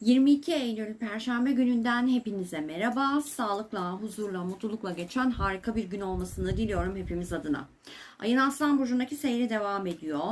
22 Eylül Perşembe gününden hepinize merhaba. Sağlıkla, huzurla, mutlulukla geçen harika bir gün olmasını diliyorum hepimiz adına. Ayın Aslan Burcu'ndaki seyri devam ediyor.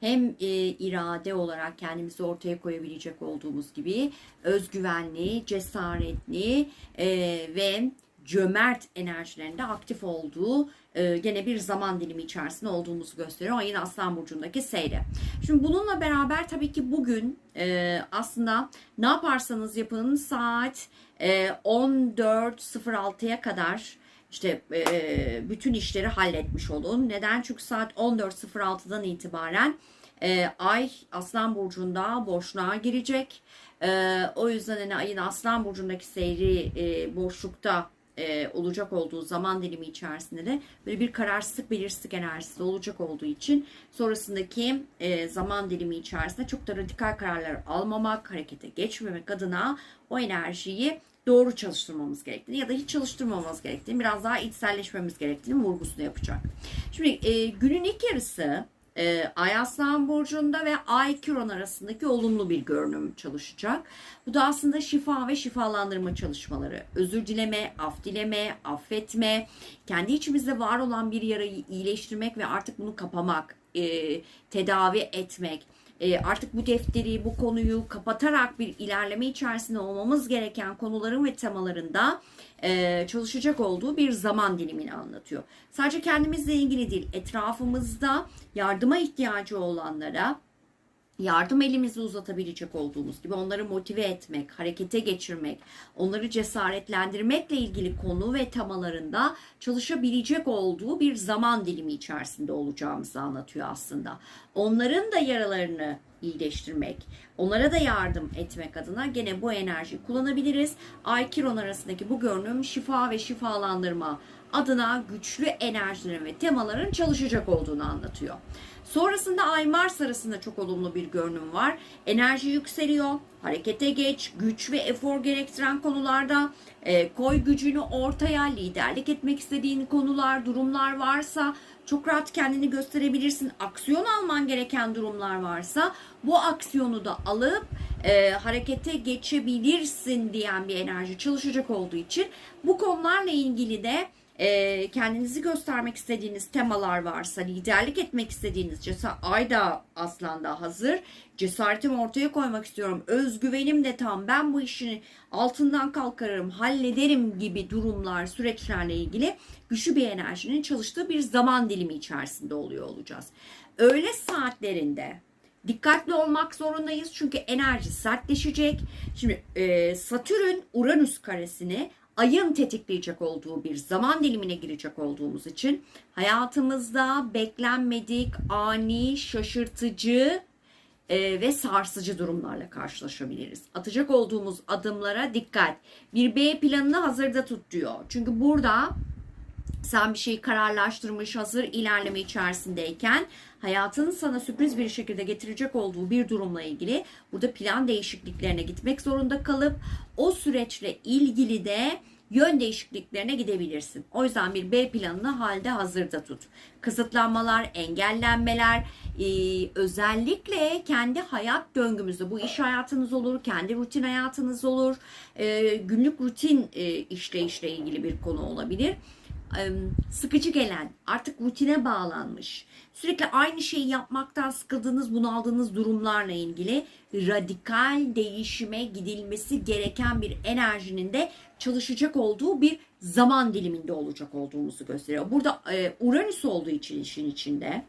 Hem e, irade olarak kendimizi ortaya koyabilecek olduğumuz gibi özgüvenli, cesaretli e, ve cömert enerjilerinde aktif olduğu e, gene bir zaman dilimi içerisinde olduğumuzu gösteriyor ayın Aslan Burcu'ndaki seyri. Şimdi bununla beraber tabii ki bugün e, aslında ne yaparsanız yapın saat e, 14.06'ya kadar işte e, bütün işleri halletmiş olun. Neden? Çünkü saat 14.06'dan itibaren e, Ay Aslan Burcu'nda boşluğa girecek. E, o yüzden hani ayın Aslan Burcu'ndaki seyri e, boşlukta e, olacak olduğu zaman dilimi içerisinde de böyle bir kararsızlık belirsizlik enerjisi olacak olduğu için sonrasındaki e, zaman dilimi içerisinde çok da radikal kararlar almamak, harekete geçmemek adına o enerjiyi doğru çalıştırmamız gerektiğini ya da hiç çalıştırmamamız gerektiğini biraz daha içselleşmemiz gerektiğini vurgusunu yapacak. Şimdi e, günün ilk yarısı e, Ay Aslan Burcu'nda ve Ay Kiron arasındaki olumlu bir görünüm çalışacak. Bu da aslında şifa ve şifalandırma çalışmaları. Özür dileme, af dileme, affetme, kendi içimizde var olan bir yarayı iyileştirmek ve artık bunu kapamak, e, tedavi etmek, e, artık bu defteri, bu konuyu kapatarak bir ilerleme içerisinde olmamız gereken konuların ve temalarında e, çalışacak olduğu bir zaman dilimini anlatıyor. Sadece kendimizle ilgili değil, etrafımızda yardıma ihtiyacı olanlara yardım elimizi uzatabilecek olduğumuz gibi onları motive etmek, harekete geçirmek, onları cesaretlendirmekle ilgili konu ve temalarında çalışabilecek olduğu bir zaman dilimi içerisinde olacağımızı anlatıyor aslında. Onların da yaralarını iyileştirmek, onlara da yardım etmek adına gene bu enerjiyi kullanabiliriz. Ay Kiron arasındaki bu görünüm şifa ve şifalandırma adına güçlü enerjilerin ve temaların çalışacak olduğunu anlatıyor. Sonrasında Ay Mars arasında çok olumlu bir görünüm var. Enerji yükseliyor. Harekete geç, güç ve efor gerektiren konularda e, koy gücünü ortaya, liderlik etmek istediğin konular, durumlar varsa çok rahat kendini gösterebilirsin. Aksiyon alman gereken durumlar varsa bu aksiyonu da alıp e, harekete geçebilirsin diyen bir enerji çalışacak olduğu için bu konularla ilgili de e, kendinizi göstermek istediğiniz temalar varsa, liderlik etmek istediğiniz cesar ay da aslanda hazır. Cesaretimi ortaya koymak istiyorum. Özgüvenim de tam. Ben bu işin altından kalkarım, hallederim gibi durumlar, süreçlerle ilgili güçlü bir enerjinin çalıştığı bir zaman dilimi içerisinde oluyor olacağız. Öğle saatlerinde dikkatli olmak zorundayız çünkü enerji sertleşecek. Şimdi e, Satürn Uranüs karesini ayın tetikleyecek olduğu bir zaman dilimine girecek olduğumuz için hayatımızda beklenmedik, ani, şaşırtıcı e, ve sarsıcı durumlarla karşılaşabiliriz. Atacak olduğumuz adımlara dikkat. Bir B planını hazırda tut diyor. Çünkü burada sen bir şeyi kararlaştırmış, hazır ilerleme içerisindeyken hayatın sana sürpriz bir şekilde getirecek olduğu bir durumla ilgili burada plan değişikliklerine gitmek zorunda kalıp o süreçle ilgili de yön değişikliklerine gidebilirsin. O yüzden bir B planını halde hazırda tut. Kısıtlanmalar, engellenmeler, e, özellikle kendi hayat döngümüzde bu iş hayatınız olur, kendi rutin hayatınız olur, e, günlük rutin e, işleyişle ilgili bir konu olabilir sıkıcı gelen, artık rutine bağlanmış, sürekli aynı şeyi yapmaktan sıkıldığınız, bunaldığınız durumlarla ilgili radikal değişime gidilmesi gereken bir enerjinin de çalışacak olduğu bir zaman diliminde olacak olduğumuzu gösteriyor. Burada Uranüs olduğu için işin içinde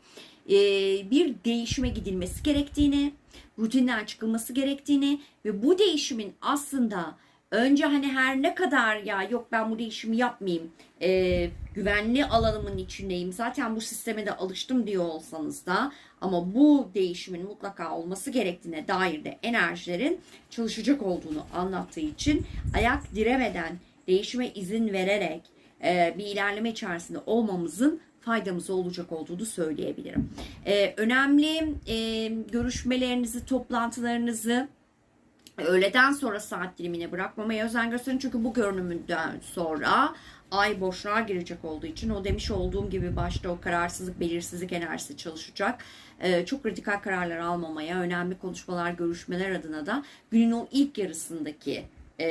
bir değişime gidilmesi gerektiğini, rutinden çıkılması gerektiğini ve bu değişimin aslında önce hani her ne kadar ya yok ben bu değişimi yapmayayım e, güvenli alanımın içindeyim zaten bu sisteme de alıştım diyor olsanız da ama bu değişimin mutlaka olması gerektiğine dair de enerjilerin çalışacak olduğunu anlattığı için ayak diremeden değişime izin vererek e, bir ilerleme içerisinde olmamızın faydamız olacak olduğunu söyleyebilirim. E, önemli e, görüşmelerinizi, toplantılarınızı öğleden sonra saat dilimine bırakmamaya özen gösterin. Çünkü bu görünümünden sonra ay boşluğa girecek olduğu için o demiş olduğum gibi başta o kararsızlık, belirsizlik enerjisi çalışacak. Ee, çok radikal kararlar almamaya, önemli konuşmalar, görüşmeler adına da günün o ilk yarısındaki e,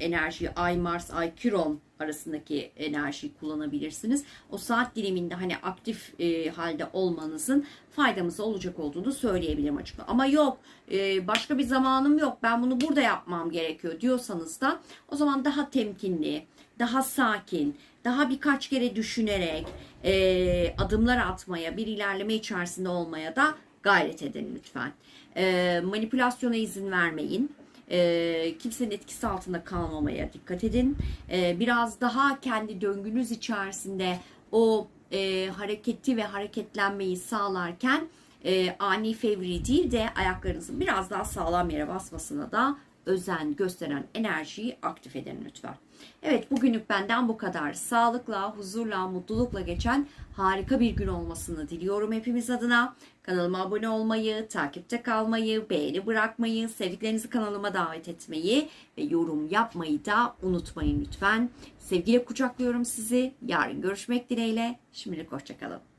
enerjiyi Ay Mars Ay Kiron arasındaki enerjiyi kullanabilirsiniz. O saat diliminde hani aktif e, halde olmanızın faydamız olacak olduğunu söyleyebilirim açıkça. Ama yok e, başka bir zamanım yok ben bunu burada yapmam gerekiyor diyorsanız da o zaman daha temkinli, daha sakin, daha birkaç kere düşünerek e, adımlar atmaya, bir ilerleme içerisinde olmaya da gayret edin lütfen. E, manipülasyona izin vermeyin. E, kimsenin etkisi altında kalmamaya dikkat edin. E, biraz daha kendi döngünüz içerisinde o e, hareketi ve hareketlenmeyi sağlarken e, ani fevri değil de ayaklarınızın biraz daha sağlam yere basmasına da özen gösteren enerjiyi aktif edin lütfen. Evet bugünlük benden bu kadar. Sağlıkla, huzurla, mutlulukla geçen harika bir gün olmasını diliyorum hepimiz adına. Kanalıma abone olmayı, takipte kalmayı, beğeni bırakmayı, sevdiklerinizi kanalıma davet etmeyi ve yorum yapmayı da unutmayın lütfen. Sevgiyle kucaklıyorum sizi. Yarın görüşmek dileğiyle. Şimdilik hoşçakalın.